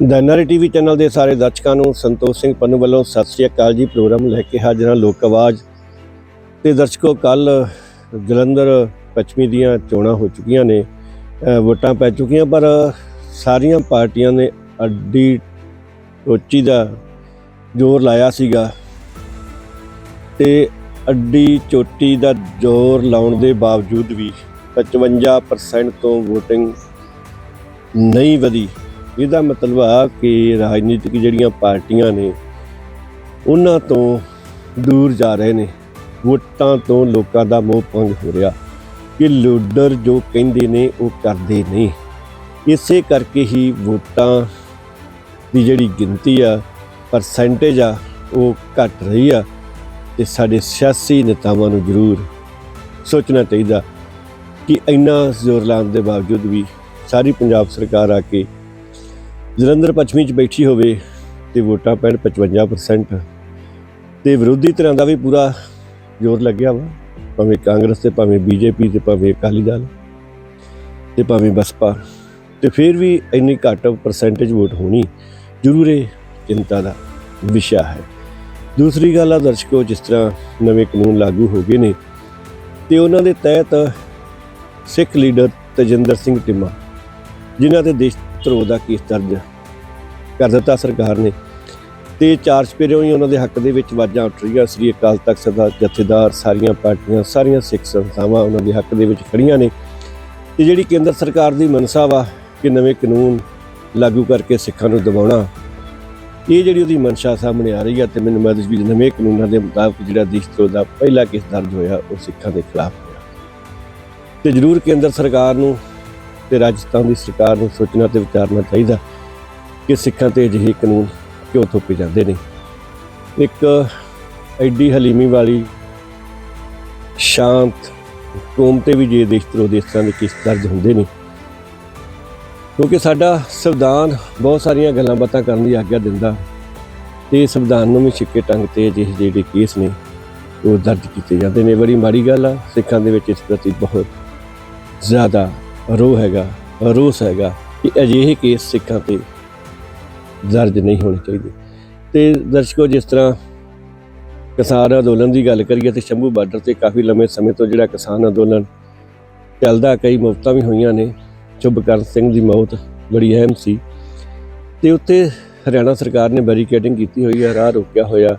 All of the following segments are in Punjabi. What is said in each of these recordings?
ਦੈਨਾਰੀ ਟੀਵੀ ਚੈਨਲ ਦੇ ਸਾਰੇ ਦਰਸ਼ਕਾਂ ਨੂੰ ਸੰਤੋਖ ਸਿੰਘ ਪੰਨੂ ਵੱਲੋਂ ਸਤਿ ਸ੍ਰੀ ਅਕਾਲ ਜੀ। ਪ੍ਰੋਗਰਾਮ ਲੈ ਕੇ ਹਾਜ਼ਰ ਹਾਂ ਲੋਕ ਆਵਾਜ਼ ਤੇ ਦਰਸ਼ਕੋ ਕੱਲ ਜਲੰਧਰ ਪੱਛਮੀ ਦੀਆਂ ਚੋਣਾਂ ਹੋ ਚੁੱਕੀਆਂ ਨੇ ਵੋਟਾਂ ਪੈ ਚੁੱਕੀਆਂ, ਪਰ ਸਾਰੀਆਂ ਪਾਰਟੀਆਂ ਨੇ ਅੱਡੀ ਟੋਚੀ ਦਾ ਜ਼ੋਰ ਲਾਇਆ ਸੀਗਾ ਤੇ ਅੱਡੀ ਚੋਟੀ ਦਾ ਜ਼ੋਰ ਲਾਉਣ ਦੇ ਬਾਵਜੂਦ ਵੀ 55% ਤੋਂ VOTING ਨਹੀਂ ਵਧੀ। ਇਹਦਾ ਮਤਲਬ ਆ ਕਿ ਰਾਜਨੀਤਿਕ ਜਿਹੜੀਆਂ ਪਾਰਟੀਆਂ ਨੇ, ਉਹਨਾਂ ਤੋਂ ਦੂਰ ਜਾ ਰਹੇ ਨੇ। ਵੋਟਾਂ ਤੋਂ ਲੋਕਾਂ ਦਾ ਮੋਹ ਭੰਗ ਹੋ ਰਿਹਾ ਕਿ ਲੀਡਰ ਜੋ ਕਹਿੰਦੇ ਨੇ, ਉਹ ਕਰਦੇ ਨਹੀਂ ਇਸੇ ਕਰਕੇ ਹੀ ਵੋਟਾਂ ਦੀ ਜਿਹੜੀ ਗਿਣਤੀ ਆ ਪਰਸੈਂਟੇਜ ਆ, ਉਹ ਘਟ ਰਹੀ ਆ ਤੇ ਸਾਡੇ ਸਿਆਸੀ ਨੇਤਾਵਾਂ ਨੂੰ ਜ਼ਰੂਰ ਸੋਚਣਾ ਚਾਹੀਦਾ ਕਿ ਇੰਨਾ ਜ਼ੋਰ ਲਾਉਣ ਦੇ ਬਾਵਜੂਦ ਵੀ ਸਾਰੀ ਪੰਜਾਬ ਸਰਕਾਰ ਆ ਕੇ ਜਲੰਧਰ ਪੱਛਮੀ ਚ ਬੈਠੀ ਹੋਵੇ ਤੇ ਵੋਟਾਂ ਪੈਣ 55% ਤੇ ਵਿਰੋਧੀ ਧਿਰਾਂ ਦਾ ਵੀ ਪੂਰਾ ਜ਼ੋਰ ਲੱਗਿਆ ਵਾ। ਭਾਵੇਂ ਕਾਂਗਰਸ ਤੇ ਭਾਵੇਂ ਬੀਜੇਪੀ ਤੇ ਭਾਵੇਂ ਅਕਾਲੀ ਦਲ ਤੇ ਭਾਵੇਂ ਬਸਪਾ, ਤੇ ਫਿਰ ਵੀ ਇੰਨੀ ਘੱਟ ਪਰਸੈਂਟੇਜ ਵੋਟ ਹੋਣੀ ਜ਼ਰੂਰ ਇਹ ਚਿੰਤਾ ਦਾ ਵਿਸ਼ਾ ਹੈ। ਦੂਸਰੀ ਗੱਲ ਆ ਦਰਸ਼ਕੋ, ਜਿਸ ਤਰ੍ਹਾਂ ਨਵੇਂ ਕਾਨੂੰਨ ਲਾਗੂ ਹੋ ਗਏ ਨੇ, ਤੇ ਉਹਨਾਂ ਦੇ ਤਹਿਤ ਸਿੱਖ ਲੀਡਰ ਤਜਿੰਦਰ ਸਿੰਘ ਟਿੱਮਾ, ਜਿਨ੍ਹਾਂ ਤੇ ਦੇਸ਼ ਧਰੋ ਦਾ ਕੇਸ ਦਰਜ ਕਰ ਦਿੱਤਾ ਸਰਕਾਰ ਨੇ। ਤੇ ਚਾਰ ਚਪੇਰਿਓਂ ਹੀ ਉਹਨਾਂ ਦੇ ਹੱਕ ਦੇ ਵਿੱਚ ਵਾਜਾਂ ਉੱਠ ਰਹੀਆਂ। ਸ੍ਰੀ ਅਕਾਲ ਤਖਤ ਦਾ ਜਥੇਦਾਰ, ਸਾਰੀਆਂ ਪਾਰਟੀਆਂ, ਸਾਰੀਆਂ ਸਿੱਖ ਸੰਸਥਾਵਾਂ ਉਹਨਾਂ ਦੇ ਹੱਕ ਦੇ ਵਿੱਚ ਖੜੀਆਂ ਨੇ। ਤੇ ਜਿਹੜੀ ਕੇਂਦਰ ਸਰਕਾਰ ਦੀ ਮਨਸਾ ਵਾ ਕਿ ਨਵੇਂ ਕਾਨੂੰਨ ਲਾਗੂ ਕਰਕੇ ਸਿੱਖਾਂ ਨੂੰ ਦਬਾਉਣਾ, ਇਹ ਜਿਹੜੀ ਉਹਦੀ ਮਨਸ਼ਾ ਸਾਹਮਣੇ ਆ ਰਹੀ ਹੈ ਤੇ ਮੈਨੂੰ ਮਦਦ ਵੀ ਨਵੇਂ ਕਾਨੂੰਨਾਂ ਦੇ ਮੁਤਾਬਕ ਜਿਹੜਾ ਦੇਸ਼ ਧਰੋਹ ਦਾ ਪਹਿਲਾ ਕੇਸ ਦਰਜ ਹੋਇਆ, ਉਹ ਸਿੱਖਾਂ ਦੇ ਖਿਲਾਫ ਹੋਇਆ। ਤੇ ਜ਼ਰੂਰ ਕੇਂਦਰ ਸਰਕਾਰ ਨੂੰ ਤੇ ਰਾਜਸਥਾਨ ਦੀ ਸਰਕਾਰ ਨੂੰ ਸੋਚਣਾ ਤੇ ਵਿਚਾਰਨਾ ਚਾਹੀਦਾ ਕਿ ਸਿੱਖਾਂ ਤੇ ਅਜਿਹੇ ਕਾਨੂੰਨ ਕਿਉਂ ਥੋਪੇ ਜਾਂਦੇ ਨੇ। ਇੱਕ ਐਡੀ ਹਲੀਮੀ ਵਾਲੀ, ਸ਼ਾਂਤ ਕੌਮ ਤੇ ਵੀ ਜੇ ਦੇਸ਼ ਤਰੋ ਦੇ ਇਸ ਤਰ੍ਹਾਂ ਦੇ ਕੇਸ ਦਰਜ ਹੁੰਦੇ ਨੇ। ਕਿਉਂਕਿ ਸਾਡਾ ਸੰਵਿਧਾਨ ਬਹੁਤ ਸਾਰੀਆਂ ਗੱਲਾਂ ਬਾਤਾਂ ਕਰਨ ਦੀ ਆਗਿਆ ਦਿੰਦਾ ਤੇ ਸੰਵਿਧਾਨ ਨੂੰ ਵੀ ਛਿੱਕੇ ਟੰਗ ਤੇ ਅਜਿਹੇ ਜਿਹੜੇ ਕੇਸ ਨੇ, ਉਹ ਦਰਜ ਕੀਤੇ ਜਾਂਦੇ ਨੇ। ਬੜੀ ਮਾੜੀ ਗੱਲ ਆ, ਸਿੱਖਾਂ ਦੇ ਵਿੱਚ ਇਸ ਪ੍ਰਤੀ ਬਹੁਤ ਜ਼ਿਆਦਾ ਰੋਹ ਹੈਗਾ, ਰੋਸ ਹੈਗਾ, ਕਿ ਅਜਿਹੇ ਕੇਸ ਸਿੱਖਾਂ ਤੇ ਦਰਜ ਨਹੀਂ ਹੋਣੇ ਚਾਹੀਦੇ। ਤੇ ਦਰਸ਼ਕੋ, ਜਿਸ ਤਰ੍ਹਾਂ ਕਿਸਾਨ ਅੰਦੋਲਨ ਦੀ ਗੱਲ ਕਰੀਏ ਤੇ ਸ਼ੰਭੂ ਬਾਰਡਰ ਤੇ ਕਾਫੀ ਲੰਮੇ ਸਮੇਂ ਤੋਂ ਜਿਹੜਾ ਕਿਸਾਨ ਅੰਦੋਲਨ ਚੱਲਦਾ, ਕਈ ਮੌਤਾਂ ਵੀ ਹੋਈਆਂ ਨੇ। ਚੁੱਬਕਰਨ ਸਿੰਘ ਦੀ ਮੌਤ ਬੜੀ ਅਹਿਮ ਸੀ। ਤੇ ਉੱਤੇ ਹਰਿਆਣਾ ਸਰਕਾਰ ਨੇ ਬੈਰੀਕੇਡਿੰਗ ਕੀਤੀ ਹੋਈ ਹੈ ਰਾਹ ਰੋਕਿਆ ਹੋਇਆ।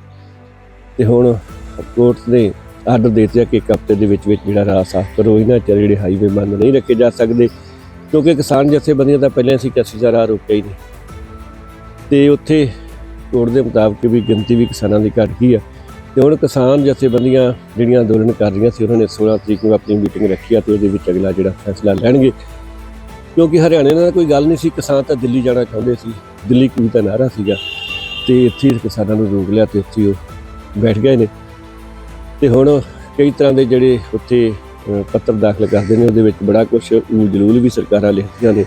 ਤੇ ਹੁਣ ਕੋਰਟ ਨੇ ਆਰਡਰ ਦੇ ਦਿੱਤਾ ਕਿ ਇੱਕ ਹਫ਼ਤੇ ਦੇ ਵਿੱਚ ਵਿੱਚ ਜਿਹੜਾ ਰਾਹ ਸਾਫ਼ ਕਰੋ, ਇਹਨਾਂ ਚ ਜਿਹੜੇ ਹਾਈਵੇ ਬੰਦ ਨਹੀਂ ਰੱਖੇ ਜਾ ਸਕਦੇ। ਕਿਉਂਕਿ ਕਿਸਾਨ ਜਥੇਬੰਦੀਆਂ ਦਾ ਪਹਿਲਾਂ ਸੀ ਕਿ ਅਸੀਂ ਦਾ ਰਾਹ ਰੋਕਿਆ ਹੀ ਨਹੀਂ। ਤੇ ਉੱਥੇ ਕੋਰਟ ਦੇ ਮੁਤਾਬਕ ਵੀ ਗਿਣਤੀ ਵੀ ਕਿਸਾਨਾਂ ਦੀ ਘਟ ਗਈ ਆ। ਤੇ ਹੁਣ ਕਿਸਾਨ ਜਥੇਬੰਦੀਆਂ ਜਿਹੜੀਆਂ ਅੰਦੋਲਨ ਕਰ ਰਹੀਆਂ ਸੀ, ਉਹਨਾਂ ਨੇ 16 ਤਰੀਕ ਨੂੰ ਆਪਣੀ ਮੀਟਿੰਗ ਰੱਖੀ ਆ ਤੇ ਉਹਦੇ ਵਿੱਚ ਅਗਲਾ ਜਿਹੜਾ ਫੈਸਲਾ ਲੈਣਗੇ। ਕਿਉਂਕਿ ਹਰਿਆਣੇ ਨਾਲ ਕੋਈ ਗੱਲ ਨਹੀਂ ਸੀ, ਕਿਸਾਨ ਤਾਂ ਦਿੱਲੀ ਜਾਣਾ ਚਾਹੁੰਦੇ ਸੀ। ਦਿੱਲੀ ਕੋਈ ਤਾਂ ਨਾਰਾ ਸੀਗਾ। ਤੇ ਇੱਥੇ ਹੀ ਕਿਸਾਨਾਂ ਨੂੰ ਰੋਕ ਲਿਆ ਤੇ ਇੱਥੇ ਉਹ ਬੈਠ ਗਏ ਨੇ। ਤੇ ਹੁਣ ਕਈ ਤਰ੍ਹਾਂ ਦੇ ਜਿਹੜੇ ਉੱਥੇ ਪੱਤਰ ਦਾਖਲ ਕਰਦੇ ਨੇ, ਉਹਦੇ ਵਿੱਚ ਬੜਾ ਕੁਝ ਊਲ ਜਲੂਲ ਵੀ ਸਰਕਾਰਾਂ ਲਿਖਦੀਆਂ ਨੇ।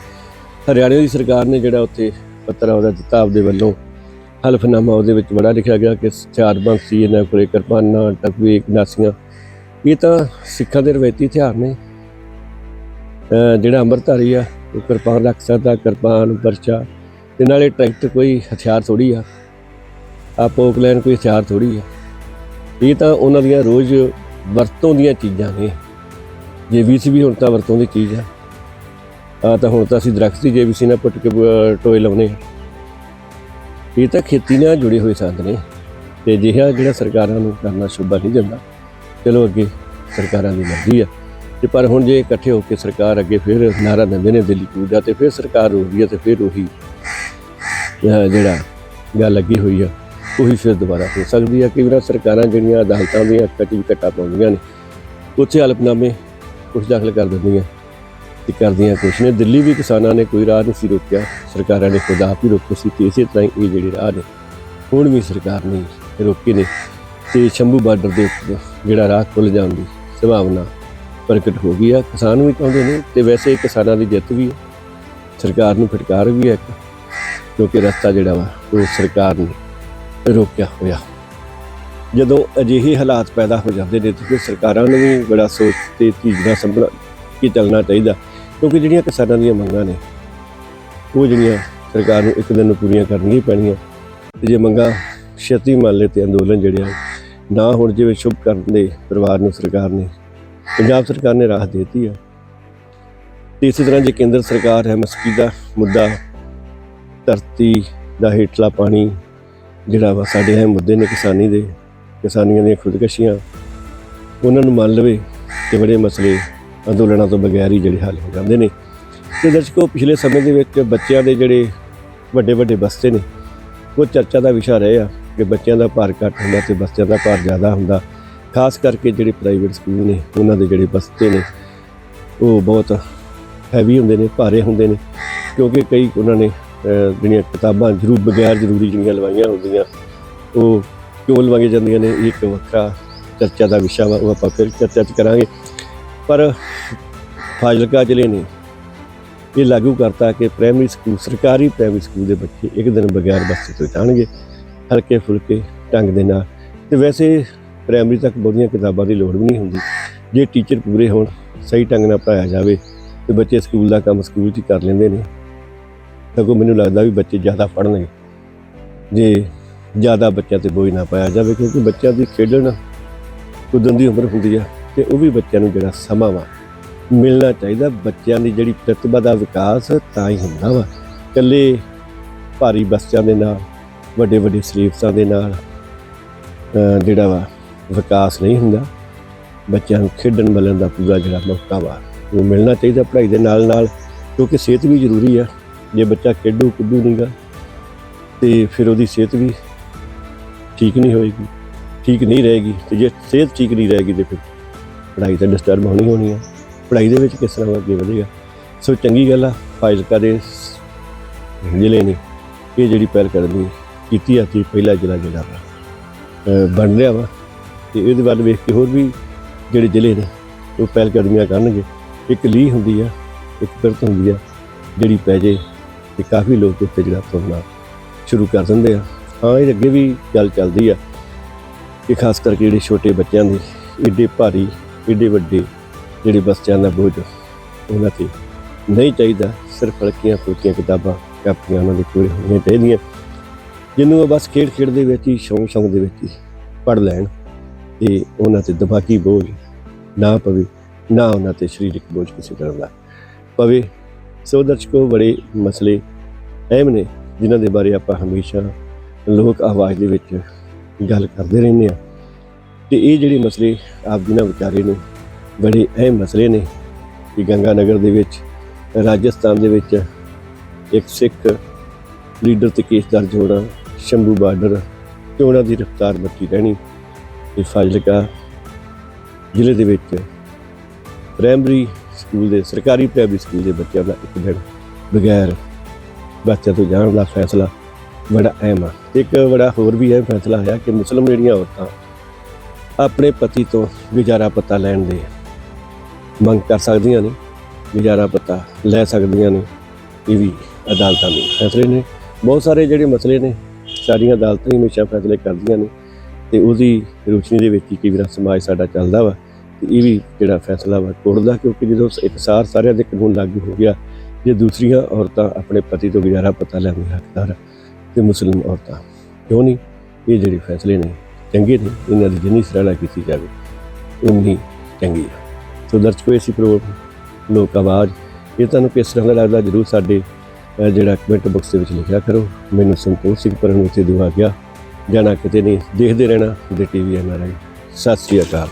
ਹਰਿਆਣੇ ਦੀ ਸਰਕਾਰ ਨੇ ਜਿਹੜਾ ਉੱਥੇ ਪੱਤਰ ਉਹਦਾ ਦਿੱਤਾ ਆਪਦੇ ਵੱਲੋਂ। ਹਲਫਨਾਮਾ ਉਹਦੇ ਵਿੱਚ ਬੜਾ ਲਿਖਿਆ ਗਿਆ ਕਿ ਹਥਿਆਰਬੰਦ ਸੀ, ਇਹਨਾਂ ਕੋਲੇ ਕਿਰਪਾਨਾਂ ਟਕਵੇ ਨਾਸੀਆਂ। ਇਹ ਤਾਂ ਸਿੱਖਾਂ ਦੇ ਰਵਾਇਤੀ ਹਥਿਆਰ ਨੇ। ਜਿਹੜਾ ਅੰਮ੍ਰਿਤਧਾਰੀ ਆ, ਉਹ ਕਿਰਪਾਨ ਰੱਖ ਸਕਦਾ, ਕਿਰਪਾਨ ਪਰਚਾ। ਤੇ ਨਾਲੇ ਟਰੈਕਟਰ ਕੋਈ ਹਥਿਆਰ ਥੋੜੀ ਆ। ਆ ਪੋਕਲੈਨ ਕੋਈ ਹਥਿਆਰ ਥੋੜੀ ਆ। ਇਹ ਤਾਂ ਉਹਨਾਂ ਦੀਆਂ ਰੋਜ਼ ਵਰਤੋਂ ਦੀਆਂ ਚੀਜ਼ਾਂ ਨੇ। ਜੇਬੀਸੀ ਵੀ ਹੁਣ ਤਾਂ ਵਰਤੋਂ ਦੀ ਚੀਜ਼ ਆ ਆ ਤਾਂ ਹੁਣ ਤਾਂ ਅਸੀਂ ਦਰਖਤ ਦੀ ਜੇਬੀਸੀ ਨਾਲ ਪੁੱਟ ਕੇ ਟੋਏ ਲਾਉਨੇ ਆ। ਇਹ ਤਾਂ ਖੇਤੀ ਨਾਲ ਜੁੜੇ ਹੋਏ ਸੰਦ ਨੇ। ਤੇ ਅਜਿਹਾ ਜਿਹੜਾ ਸਰਕਾਰਾਂ ਨੂੰ ਕਰਨਾ ਸ਼ੁਭਾ ਨਹੀਂ ਜਾਂਦਾ ਚਲੋ ਅੱਗੇ ਸਰਕਾਰਾਂ ਦੀ ਮਰਜ਼ੀ ਆ। ਤੇ ਪਰ ਹੁਣ ਜੇ ਇਕੱਠੇ ਹੋ ਕੇ ਸਰਕਾਰ ਅੱਗੇ ਫਿਰ ਨਾਰਾ ਦਿੰਦੇ ਨੇ ਦਿੱਲੀ ਕੂਦਾ ਤੇ ਫਿਰ ਸਰਕਾਰ ਰੋਕਦੀ ਹੈ ਤੇ ਫਿਰ ਉਹੀ ਜਿਹੜਾ ਗੱਲ ਲੱਗੀ ਹੋਈ ਆ। ਉਹੀ ਫਿਰ ਦੁਬਾਰਾ ਹੋ ਸਕਦੀ ਆ। ਕਿ ਵੀਰਾਂ ਸਰਕਾਰਾਂ ਜਿਹੜੀਆਂ ਅਦਾਲਤਾਂ ਦੀਆਂ ਕੱਟੀ ਘਟਾ ਪਾਉਂਦੀਆਂ ਨੇ, ਉੱਥੇ ਹਲਫਨਾਮੇ ਕੁਝ ਦਾਖਲ ਕਰ ਦਿੰਦੀਆਂ ਤੇ ਕਰਦੀਆਂ ਕੁਛ ਨੇ। ਦਿੱਲੀ ਵੀ ਕਿਸਾਨਾਂ ਨੇ ਕੋਈ ਰਾਹ ਨਹੀਂ ਸੀ ਰੋਕਿਆ। ਸਰਕਾਰਾਂ ਨੇ ਖੁਦ ਆਪ ਹੀ ਰੋਕੇ ਸੀ ਤੇ ਇਸੇ ਤਰ੍ਹਾਂ ਹੀ ਇਹ ਜਿਹੜੇ ਰਾਹ ਨੇ, ਹੁਣ ਵੀ ਸਰਕਾਰ ਨੇ ਰੋਕੇ ਨੇ ਤੇ ਸ਼ੰਭੂ ਬਾਰਡਰ ਦੇ ਉੱਤੇ ਜਿਹੜਾ ਰਾਹ ਖੁੱਲ ਜਾਣ ਦੀ ਸੰਭਾਵਨਾ ਪ੍ਰਗਟ ਹੋ ਗਈ ਆ। ਕਿਸਾਨ ਵੀ ਚਾਹੁੰਦੇ ਨੇ ਤੇ ਵੈਸੇ ਕਿਸਾਨਾਂ ਦੀ ਜਿੱਤ ਵੀ ਹੈ ਸਰਕਾਰ ਨੂੰ ਫਟਕਾਰ ਵੀ ਹੈ ਇੱਕ, ਕਿਉਂਕਿ ਰਸਤਾ ਜਿਹੜਾ ਵਾ, ਉਹ ਸਰਕਾਰ ਨੇ ਰੋਕਿਆ ਹੋਇਆ। ਜਦੋਂ ਅਜਿਹੇ ਹਾਲਾਤ ਪੈਦਾ ਹੋ ਜਾਂਦੇ ਨੇ, ਤੇ ਫਿਰ ਸਰਕਾਰਾਂ ਨੂੰ ਵੀ ਬੜਾ ਸੋਚ ਤੇ ਧੀਰਜ ਸੰਭਲ ਕੇ ਚੱਲਣਾ ਚਾਹੀਦਾ, ਕਿਉਂਕਿ ਜਿਹੜੀਆਂ ਕਿਸਾਨਾਂ ਦੀਆਂ ਮੰਗਾਂ ਨੇ, ਉਹ ਜਿਹੜੀਆਂ ਸਰਕਾਰ ਨੂੰ ਇੱਕ ਦਿਨ ਨੂੰ ਪੂਰੀਆਂ ਕਰਨੀਆਂ ਪੈਣੀਆਂ ਤੇ ਜੇ ਮੰਗਾਂ ਛੇਤੀ ਮੰਨ ਲਏ ਤੇ ਅੰਦੋਲਨ ਜਿਹੜੇ ਆ ਨਾ ਹੁਣ ਜਿਵੇਂ ਸ਼ੁਭ ਕਰਨ ਦੇ ਪਰਿਵਾਰ ਨੂੰ ਸਰਕਾਰ ਨੇ, ਪੰਜਾਬ ਸਰਕਾਰ ਨੇ ਰਾਹ ਦੇਤੀ ਹੈ ਤੇ ਇਸੇ ਤਰ੍ਹਾਂ ਜੇ ਕੇਂਦਰ ਸਰਕਾਰ ਹੈ ਮਸਕੀ ਦਾ ਮੁੱਦਾ, ਧਰਤੀ ਦਾ ਹੇਠਲਾ ਪਾਣੀ ਜਿਹੜਾ ਵਾ ਸਾਡੇ ਅਹਿਮ ਮੁੱਦੇ ਨੇ ਕਿਸਾਨੀ ਦੇ, ਕਿਸਾਨੀਆਂ ਦੀਆਂ ਖੁਦਕਸ਼ੀਆਂ, ਉਹਨਾਂ ਨੂੰ ਮੰਨ ਲਵੇ ਤੇ ਬੜੇ ਮਸਲੇ ਅੰਦੋਲਨਾਂ ਤੋਂ ਬਗੈਰ ਹੀ ਜਿਹੜੇ ਹੱਲ ਹੋ ਜਾਂਦੇ ਨੇ। ਤੇ ਦਰਸ਼ਕੋ, ਪਿਛਲੇ ਸਮੇਂ ਦੇ ਵਿੱਚ ਬੱਚਿਆਂ ਦੇ ਜਿਹੜੇ ਵੱਡੇ ਵੱਡੇ ਬਸਤੇ ਨੇ, ਉਹ ਚਰਚਾ ਦਾ ਵਿਸ਼ਾ ਰਹੇ ਆ ਕਿ ਬੱਚਿਆਂ ਦਾ ਭਾਰ ਘੱਟ ਹੁੰਦਾ ਤੇ ਬੱਚਿਆਂ ਦਾ ਭਾਰ ਜ਼ਿਆਦਾ ਹੁੰਦਾ। ਖਾਸ ਕਰਕੇ ਜਿਹੜੇ ਪ੍ਰਾਈਵੇਟ ਸਕੂਲ ਨੇ, ਉਹਨਾਂ ਦੇ ਜਿਹੜੇ ਬਸਤੇ ਨੇ, ਉਹ ਬਹੁਤ ਹੈਵੀ ਹੁੰਦੇ ਨੇ, ਭਾਰੇ ਹੁੰਦੇ ਨੇ, ਕਿਉਂਕਿ ਕਈ ਉਹਨਾਂ ਨੇ ਜਿਹੜੀਆਂ ਕਿਤਾਬਾਂ ਜ਼ਰੂਰ ਬਗੈਰ ਜ਼ਰੂਰੀ ਜਿਹੜੀਆਂ ਲਵਾਈਆਂ ਹੁੰਦੀਆਂ, ਉਹ ਕਿਉਂ ਲਵਾਈਆਂ ਜਾਂਦੀਆਂ ਨੇ? ਇਹ ਇੱਕ ਵੱਖਰਾ ਚਰਚਾ ਦਾ ਵਿਸ਼ਾ ਵਾ, ਉਹ ਆਪਾਂ ਫਿਰ ਚਰਚਾ ਚ ਕਰਾਂਗੇ। ਪਰ ਫਾਜ਼ਿਲਕਾ ਜ਼ਿਲ੍ਹੇ ਨੇ ਇਹ ਲਾਗੂ ਕਰਤਾ ਕਿ ਪ੍ਰਾਇਮਰੀ ਸਕੂਲ, ਸਰਕਾਰੀ ਪ੍ਰਾਇਮਰੀ ਸਕੂਲ ਦੇ ਬੱਚੇ ਇੱਕ ਦਿਨ ਬਗੈਰ ਬੱਸੇ ਤੋਂ ਜਾਣਗੇ, ਹਲਕੇ ਫੁਲਕੇ ਢੰਗ ਦੇ ਨਾਲ। ਤੇ ਵੈਸੇ ਪ੍ਰਾਇਮਰੀ ਤੱਕ ਬਹੁਤੀਆਂ ਕਿਤਾਬਾਂ ਦੀ ਲੋੜ ਵੀ ਨਹੀਂ ਹੁੰਦੀ। ਜੇ ਟੀਚਰ ਪੂਰੇ ਹੋਣ, ਸਹੀ ਢੰਗ ਨਾਲ ਪੜ੍ਹਾਇਆ ਜਾਵੇ, ਤੇ ਬੱਚੇ ਸਕੂਲ ਦਾ ਕੰਮ ਸਕੂਲ 'ਚ ਕਰ ਲੈਂਦੇ ਨੇ। ਤਾਂ ਕੋਈ ਮੈਨੂੰ ਲੱਗਦਾ ਵੀ ਬੱਚੇ ਜ਼ਿਆਦਾ ਪੜ੍ਹਨਗੇ। ਜੇ ਜ਼ਿਆਦਾ ਬੱਚਿਆਂ ਤੇ ਬੋਝ ਨਾ ਪਾਇਆ ਜਾਵੇ, ਕਿਉਂਕਿ ਬੱਚਿਆਂ ਦੀ ਖੇਡਣ ਕੁੱਦਣ ਦੀ ਉਮਰ ਹੁੰਦੀ ਆ ਤੇ ਉਹ ਵੀ ਬੱਚਿਆਂ ਨੂੰ ਜਿਹੜਾ ਸਮਾਂ ਵਾ, ਮਿਲਣਾ ਚਾਹੀਦਾ। ਬੱਚਿਆਂ ਦੀ ਜਿਹੜੀ ਪ੍ਰਤਿਭਾ ਦਾ ਵਿਕਾਸ ਤਾਂ ਹੀ ਹੁੰਦਾ ਵਾ। ਇਕੱਲੇ ਭਾਰੀ ਬੱਚਿਆਂ ਦੇ ਨਾਲ ਵੱਡੇ ਵੱਡੇ ਸਿਲੇਬਸਾਂ ਦੇ ਨਾਲ ਜਿਹੜਾ ਵਾ ਵਿਕਾਸ ਨਹੀਂ ਹੁੰਦਾ। ਬੱਚਿਆਂ ਨੂੰ ਖੇਡਣ ਮਿਲਣ ਦਾ ਪੂਰਾ ਜਿਹੜਾ ਮੌਕਾ ਵਾ, ਉਹ ਮਿਲਣਾ ਚਾਹੀਦਾ ਪੜ੍ਹਾਈ ਦੇ ਨਾਲ ਨਾਲ ਕਿਉਂਕਿ ਸਿਹਤ ਵੀ ਜ਼ਰੂਰੀ ਆ। ਜੇ ਬੱਚਾ ਖੇਡੂ ਕੁੱਦੂ ਨਹੀਂਗਾ ਤੇ ਫਿਰ ਉਹਦੀ ਸਿਹਤ ਵੀ ਠੀਕ ਨਹੀਂ ਹੋਏਗੀ, ਠੀਕ ਨਹੀਂ ਰਹੇਗੀ ਤੇ ਜੇ ਸਿਹਤ ਠੀਕ ਨਹੀਂ ਰਹੇਗੀ ਤੇ ਫਿਰ ਪੜ੍ਹਾਈ ਤਾਂ ਡਿਸਟਰਬ ਹੋਣੀ ਹੋਣੀ ਆ। ਪੜ੍ਹਾਈ ਦੇ ਵਿੱਚ ਕਿਸ ਤਰ੍ਹਾਂ ਅੱਗੇ ਵਧੇਗਾ? ਸੋ ਚੰਗੀ ਗੱਲ ਆ, ਫਾਜ਼ਿਲਕਾ ਦੇ ਜ਼ਿਲ੍ਹੇ ਨੇ ਇਹ ਜਿਹੜੀ ਪਹਿਲ ਕਦਮੀ ਕੀਤੀ ਆ ਤੇ ਪਹਿਲਾ ਜ਼ਿਲ੍ਹਾ ਜਿਹੜਾ ਬਣ ਰਿਹਾ ਵਾ ਤੇ ਇਹਦੇ ਵੱਲ ਵੇਖ ਕੇ ਹੋਰ ਵੀ ਜਿਹੜੇ ਜ਼ਿਲ੍ਹੇ ਨੇ ਉਹ ਪਹਿਲ ਕਦਮੀਆਂ ਕਰਨਗੇ। ਇੱਕ ਲੀਹ ਹੁੰਦੀ ਆ, ਇੱਕ ਪਿਰਤ ਹੁੰਦੀ ਆ, ਜਿਹੜੀ ਪੈ ਜੇ ਤੇ ਕਾਫੀ ਲੋਕ ਉੱਤੇ ਜਿਹੜਾ ਤੁਰਨਾ ਸ਼ੁਰੂ ਕਰ ਦਿੰਦੇ ਆ। ਹਾਂ, ਇਹ ਅੱਗੇ ਵੀ ਗੱਲ ਚੱਲਦੀ ਆ ਕਿ ਖਾਸ ਕਰਕੇ ਜਿਹੜੇ ਛੋਟੇ ਬੱਚਿਆਂ ਦੇ ਏਡੇ ਭਾਰੀ, ਏਡੇ ਵੱਡੇ ਜਿਹੜੇ ਬੱਚਿਆਂ ਦਾ ਬੋਝ, ਉਹਨਾਂ ਤੇ ਨਹੀਂ ਚਾਹੀਦਾ। ਸਿਰਫ ਹਲਕੀਆਂ ਫੁਲਕੀਆਂ ਕਿਤਾਬਾਂ ਕਾਪੀਆਂ ਉਹਨਾਂ ਦੇ ਕੋਲ ਹੋਣੀਆਂ ਚਾਹੀਦੀਆਂ, ਜਿਹਨੂੰ ਉਹ ਬਸ ਖੇਡ ਖੇਡ ਦੇ ਵਿੱਚ ਹੀ ਸ਼ੌਂਕ ਸ਼ੌਂਕ ਦੇ ਵਿੱਚ ਹੀ ਪੜ ਲੈਣ ਤੇ ਉਹਨਾਂ ਤੇ ਦਿਮਾਗੀ ਬੋਝ ਨਾ ਪਵੇ, ਨਾ ਉਹਨਾਂ ਤੇ ਸਰੀਰਕ ਬੋਝ ਕਿਸੇ ਤਰ੍ਹਾਂ ਦਾ ਪਵੇ। ਸੋ ਦਰਸ਼ਕੋ, ਬੜੇ ਮਸਲੇ ਅਹਿਮ ਨੇ, ਜਿਨ੍ਹਾਂ ਦੇ ਬਾਰੇ ਆਪਾਂ ਹਮੇਸ਼ਾ ਲੋਕ ਆਵਾਜ਼ ਦੇ ਵਿੱਚ ਗੱਲ ਕਰਦੇ ਰਹਿੰਦੇ ਆ ਤੇ ਇਹ ਜਿਹੜੇ ਮਸਲੇ ਆਪ ਜੀ ਨਾਲ ਵਿਚਾਰੇ ਨੇ, ਬੜੇ ਅਹਿਮ ਮਸਲੇ ਨੇ ਕਿ ਗੰਗਾ ਨਗਰ ਦੇ ਵਿੱਚ, ਰਾਜਸਥਾਨ ਦੇ ਵਿੱਚ ਇੱਕ ਸਿੱਖ ਲੀਡਰ ਤੇ ਕੇਸ ਦਰਜ ਹੋਣਾ, ਸ਼ੰਭੂ ਬਾਰਡਰ ਤੇ ਉਹਨਾਂ ਦੀ ਰਫਤਾਰ ਬੱਕੀ ਰਹਿਣੀ ਤੇ ਫਾਜ਼ਿਲਕਾ ਜ਼ਿਲ੍ਹੇ ਦੇ ਵਿੱਚ ਪ੍ਰਾਇਮਰੀ ਸਕੂਲ ਦੇ, ਸਰਕਾਰੀ ਪ੍ਰਾਇਮਰੀ ਸਕੂਲ ਦੇ ਬੱਚਿਆਂ ਦਾ ਇੱਕ ਦਿਨ ਬਗੈਰ ਬੱਚਿਆਂ ਤੋਂ ਜਾਣ ਦਾ ਫੈਸਲਾ ਬੜਾ ਅਹਿਮ ਆ। ਇੱਕ ਬੜਾ ਹੋਰ ਵੀ ਅਹਿਮ ਫੈਸਲਾ ਹੋਇਆ ਕਿ ਮੁਸਲਮਾਨ ਜਿਹੜੀਆਂ ਔਰਤਾਂ ਆਪਣੇ ਪਤੀ ਤੋਂ ਗੁਜ਼ਾਰਾ ਪਤਾ ਲੈਣ ਦੇ ਮੰਗ ਕਰ ਸਕਦੀਆਂ ਨੇ, ਗੁਜ਼ਾਰਾ ਪਤਾ ਲੈ ਸਕਦੀਆਂ ਨੇ, ਇਹ ਵੀ ਅਦਾਲਤਾਂ ਦੇ ਫੈਸਲੇ ਨੇ। ਬਹੁਤ ਸਾਰੇ ਜਿਹੜੇ ਮਸਲੇ ਨੇ, ਸਾਰੀਆਂ ਅਦਾਲਤਾਂ ਹੀ ਹਮੇਸ਼ਾ ਫੈਸਲੇ ਕਰਦੀਆਂ ਨੇ ਤੇ ਉਹਦੀ ਰੋਸ਼ਨੀ ਦੇ ਵਿੱਚ ਹੀ ਕਈ ਵਾਰ ਸਮਾਜ ਸਾਡਾ ਚੱਲਦਾ ਵਾ। ਇਹ ਵੀ ਜਿਹੜਾ ਫੈਸਲਾ ਵਾ ਕੋਰਟ ਦਾ, ਕਿਉਂਕਿ ਜਦੋਂ ਇੱਕ ਸਾਰ ਸਾਰਿਆਂ ਦੇ ਕਾਨੂੰਨ ਲਾਗੂ ਹੋ ਗਿਆ, ਜੇ ਦੂਸਰੀਆਂ ਔਰਤਾਂ ਆਪਣੇ ਪਤੀ ਤੋਂ ਗੁਜ਼ਾਰਾ ਪਤਾ ਲੈਣ ਦੇ ਹੱਕਦਾਰ ਤੇ ਮੁਸਲਿਮ ਔਰਤਾਂ, ਕਿਉਂ ਨਹੀਂ? ਇਹ ਜਿਹੜੇ ਫੈਸਲੇ ਨੇ, ਚੰਗੇ ਨੇ, ਇਹਨਾਂ ਦੀ ਜਿੰਨੀ ਸਰਾਹਣਾ ਕੀਤੀ ਜਾਵੇ ਉਨੀ ਚੰਗੀ ਆ। ਸੋ ਦਰਸ਼ਕੋ ਇਸੀ ਪ੍ਰੋਗਰਾਮ ਲੋਕ ਆਵਾਜ਼, ਇਹ ਤੁਹਾਨੂੰ ਕਿਸ ਤਰ੍ਹਾਂ ਦਾ ਲੱਗਦਾ, ਜਰੂਰ ਸਾਡੇ ਜਿਹੜਾ ਕਮੈਂਟ ਬਾਕਸ ਦੇ ਵਿੱਚ ਲਿਖਿਆ ਕਰੋ। ਮੈਨੂੰ ਸੰਤੋਖ ਸਿੰਘ ਪਰਮ ਉੱਤੇ ਦੁਆ ਗਿਆ। ਜਾਣਾ ਕਿਤੇ ਨਹੀਂ, ਦੇਖਦੇ ਰਹਿਣਾ, ਦੇ ਟੀਵੀ ਐਨਆਰਆਈ ਸਤਿ ਸ਼੍ਰੀ ਅਕਾਲ।